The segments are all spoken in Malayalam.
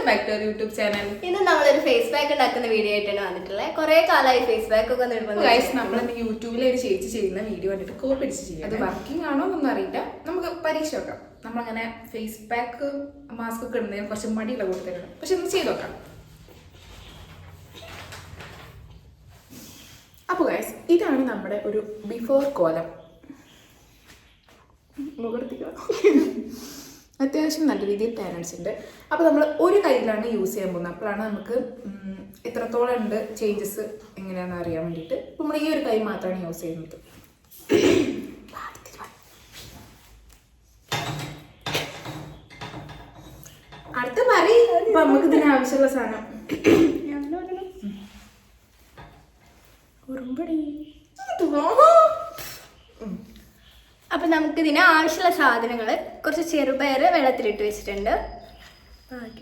ടു യൂട്യൂബ് ചാനൽ ഇന്ന് നമ്മളൊരു ഫേസ് പാക്ക് ഉണ്ടാക്കുന്ന വീഡിയോ ആയിട്ടാണ് വന്നിട്ടുള്ളത് കുറെ കാലമായി ഫേസ് പാക്ക് ഒക്കെ നിർബന്ധം നമ്മൾ യൂട്യൂബിൽ ഒരു ചേച്ചി ചെയ്യുന്ന വീഡിയോ കണ്ടിട്ട് കോപ്പി അടിച്ച് ചെയ്യും അത് വർക്കിംഗ് ആണോ എന്നൊന്നും അറിയില്ല. നമുക്ക് പരീക്ഷ നോക്കാം നമ്മളങ്ങനെ ഫേസ് പാക്ക് മാസ്ക് ഒക്കെ ഇടുന്നതിന് കുറച്ച് മടിയുള്ള കൂടുതലാണ് പക്ഷെ ഒന്ന് ചെയ്ത് നോക്കാം. അപ്പോൾ ഗൈസ് ഇതാണ് നമ്മുടെ ഒരു ബിഫോർ കോലം മുഖെടുത്തിക്കോ അത്യാവശ്യം നല്ല രീതിയിൽ ടാലൻസ് ഉണ്ട്. അപ്പോൾ നമ്മൾ ഒരു കയ്യിലാണ് യൂസ് ചെയ്യാൻ പോകുന്നത്. അപ്പോഴാണ് നമുക്ക് എത്രത്തോളം ഉണ്ട് ചേഞ്ചസ് എങ്ങനെയാണെന്ന് അറിയാൻ വേണ്ടിയിട്ട് നമ്മൾ ഈ ഒരു കൈ മാത്രമാണ് യൂസ് ചെയ്യുന്നത്. അടുത്ത പറയും നമുക്ക് ഇതിന് ആവശ്യമുള്ള സാധനം. അപ്പൊ നമുക്ക് ഇതിന് ആവശ്യമുള്ള സാധനങ്ങൾ കുറച്ച് ചെറുപയർ വെള്ളത്തിലിട്ട് വെച്ചിട്ടുണ്ട്.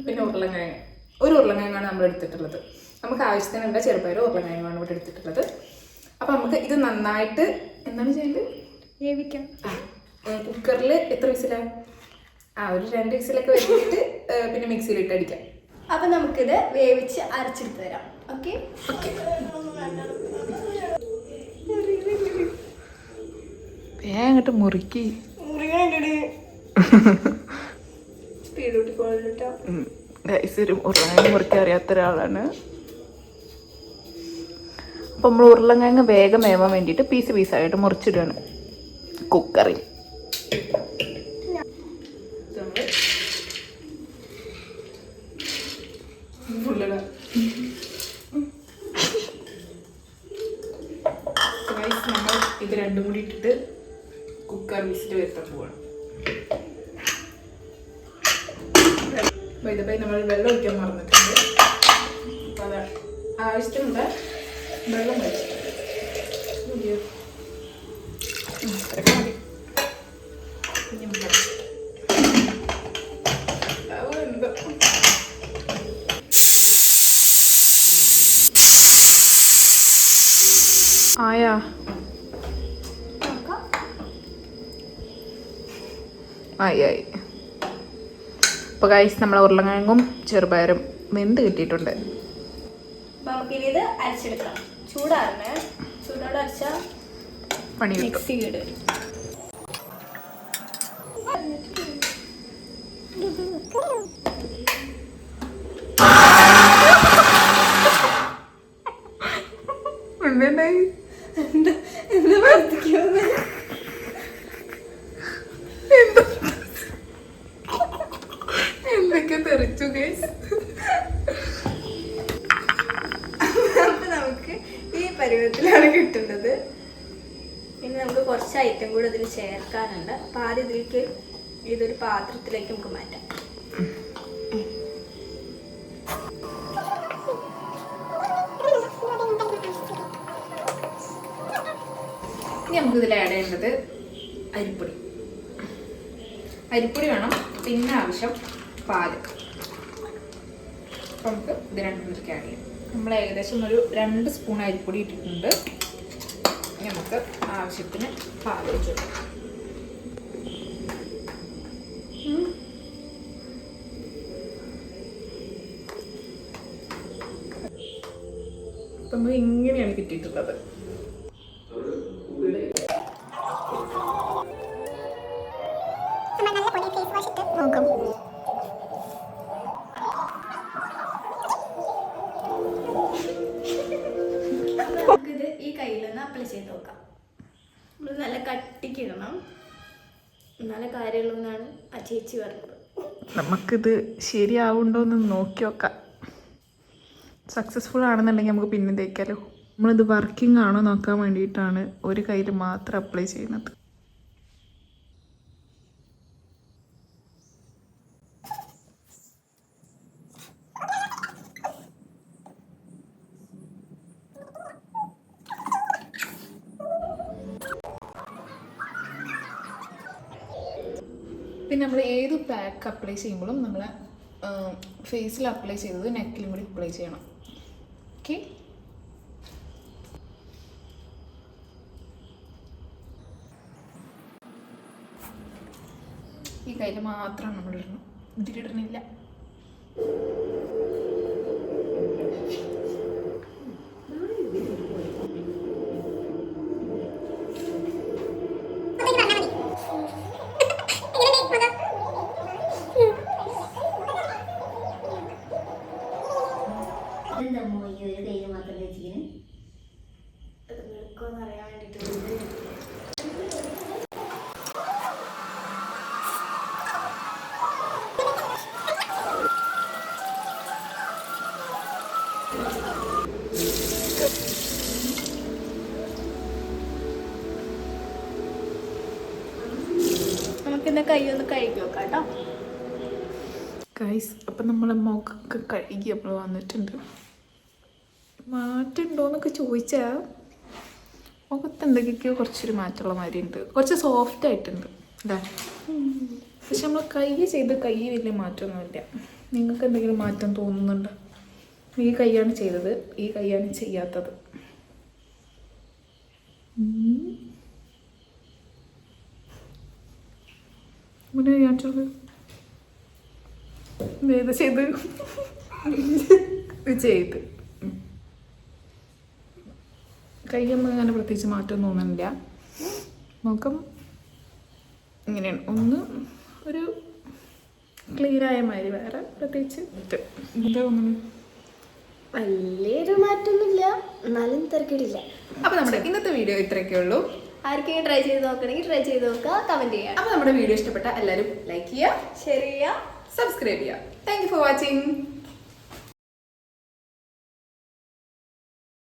പിന്നെ ഉരുളക്കിഴങ്ങ് ഒരു ഉരുളക്കിഴങ്ങാണ് നമ്മൾ എടുത്തിട്ടുള്ളത്. നമുക്ക് ആവശ്യത്തിനുള്ള ചെറുപയർ ഉരുളക്കിഴങ്ങാണ് ഇവിടെ എടുത്തിട്ടുള്ളത്. അപ്പം നമുക്ക് ഇത് നന്നായിട്ട് എന്താണ് ചെയ്യേണ്ടത് വേവിക്കാം. കുക്കറിൽ എത്ര വിസിലാണ് ആ ഒരു രണ്ട് വിസിലൊക്കെ വെച്ചിട്ട് പിന്നെ മിക്സിയിലിട്ട് അടിക്കാം. അപ്പൊ നമുക്കിത് വേവിച്ച് അരച്ചെടുത്ത് തരാം ഓക്കെ? ഓക്കെ വേഗം അങ്ങോട്ട് മുറുക്കി. ഒരു മുറിക്കാൻ അറിയാത്ത ഒരാളാണ്. അപ്പം നമ്മൾ ഉരുളങ്ങ വേഗം വേവാൻ വേണ്ടിട്ട് പീസ് പീസായിട്ട് മുറിച്ചിടുകയാണ് കുക്കറിൽ നമ്മൾ ഇത് രണ്ടും കൂടി ഇട്ടിട്ട് വിസിൽ വരുത്താൻ പോവാണ് വൈദപ്പായി നമ്മൾ വെള്ളം ഒഴിക്കാൻ മറന്നിട്ടുണ്ട്. അപ്പോൾ അത് ആവശ്യത്തിനുള്ള വെള്ളം വെച്ചു? ആയാ. ആയി ആയി. അപ്പോൾ കഴിച്ച് നമ്മൾ ഉരുളക്കിഴങ്ങും ചെറുപയറും വെന്ത് കിട്ടിയിട്ടുണ്ട്. നമുക്കിനി ഇത് അരച്ചെടുക്കാം. ചൂടാറിന് ചൂടോടെ അരച്ച പണി കിട്ടും മിക്സി കേട് ഉണ്ടെന്നായി എന്തൊക്കെ തെറിച്ചു ഗൈസ് അപ്പൊ നമുക്ക് ഈ കിട്ടുന്നത്. ഇനി നമുക്ക് കുറച്ച് ഐറ്റം കൂടെ ഇതിൽ ചേർക്കാനുണ്ട്. അപ്പൊ ആദ്യം ഇതിലേക്ക് ഇതൊരു പാത്രത്തിലേക്ക് നമുക്ക് മാറ്റാം. ഇനി നമുക്ക് ഇതിൽ ആഡ് ചെയ്യേണ്ടത് അരിപ്പൊടി. അരിപ്പൊടി വേണം പിന്നെ ആവശ്യം പാൽ. അപ്പം നമുക്ക് ഇത് രണ്ടും ആഡ് ചെയ്യാം. നമ്മൾ ഏകദേശം ഒരു രണ്ട് സ്പൂൺ അരിപ്പൊടി ഇട്ടിട്ടുണ്ട്. നമുക്ക് ആവശ്യത്തിന് പാൽ വെച്ചു ഇങ്ങനെയാണ് കിട്ടിയിട്ടുള്ളത്. എന്നാണ് ആ ചേച്ചി പറഞ്ഞത്. നമുക്കിത് ശരിയാവുണ്ടോ എന്ന് നോക്കി നോക്കാം. സക്സസ്ഫുൾ ആണെന്നുണ്ടെങ്കിൽ നമുക്ക് പിന്നെ തേക്കാലോ. നമ്മളിത് വർക്കിംഗ് ആണോ നോക്കാൻ വേണ്ടിയിട്ടാണ് ഒരു കയ്യിൽ മാത്രം അപ്ലൈ ചെയ്യുന്നത്. പിന്നെ നമ്മൾ ഏത് പാക്ക് അപ്ലൈ ചെയ്യുമ്പോഴും നമ്മൾ ഫേസിൽ അപ്ലൈ ചെയ്തത് നെക്കിലും കൂടി അപ്ലൈ ചെയ്യണം. ഓക്കെ ഈ കയ്യിൽ മാത്രമാണ് നമ്മൾ ഇടണം എന്താ മോയി ഒരു കയ്യിൽ മാത്രം അറിയാൻ നമുക്കിന്ന് കൈ ഒന്ന് കഴുകി നോക്കാം കേട്ടോ. ഗൈസ് അപ്പം നമ്മളെ മുഖമൊക്കെ കഴുകി നമ്മൾ വന്നിട്ടുണ്ട്. മാറ്റമുണ്ടോയെന്നൊക്കെ ചോദിച്ചാൽ മുഖത്ത് എന്തൊക്കെയൊക്കെയോ കുറച്ചൊരു മാറ്റമുള്ള മാതിരി ഉണ്ട് കുറച്ച് സോഫ്റ്റ് ആയിട്ടുണ്ട്. അല്ലേ പക്ഷെ നമ്മൾ കൈ ചെയ്ത് കൈ വലിയ മാറ്റമൊന്നുമില്ല നിങ്ങൾക്ക് എന്തെങ്കിലും മാറ്റം തോന്നുന്നുണ്ടോ? ഈ കൈയാണ് ചെയ്തത്. ഈ കൈയാണ് ചെയ്യാത്തത്. കാണിച്ചോളൂ ഇത് ചെയ്ത് ചെയ്ത്. കൈയൊന്നും അങ്ങനെ പ്രത്യേകിച്ച് മാറ്റം തോന്നുന്നില്ല മുഖം ഇങ്ങനെയാണ്. ഒന്ന് ഒരു ക്ലിയറായ മാതിരി വേറെ പ്രത്യേകിച്ച് ഇത്. എന്താ തോന്നുന്നു വലിയൊരു മാറ്റമൊന്നുമില്ല. എന്നാലും തിരക്കിടില്ല. അപ്പോൾ നമ്മുടെ ഇന്നത്തെ വീഡിയോ ഇത്രയൊക്കെ ഉള്ളൂ. ആർക്കെങ്കിലും ട്രൈ ചെയ്ത് നോക്കണമെങ്കിൽ ട്രൈ ചെയ്ത് നോക്കുക. കമന്റ് ചെയ്യുക. അപ്പോൾ നമ്മുടെ വീഡിയോ ഇഷ്ടപ്പെട്ട എല്ലാവരും ലൈക്ക് ചെയ്യുക. ഷെയർ ചെയ്യുക. സബ്സ്ക്രൈബ് ചെയ്യുക. Thank you for watching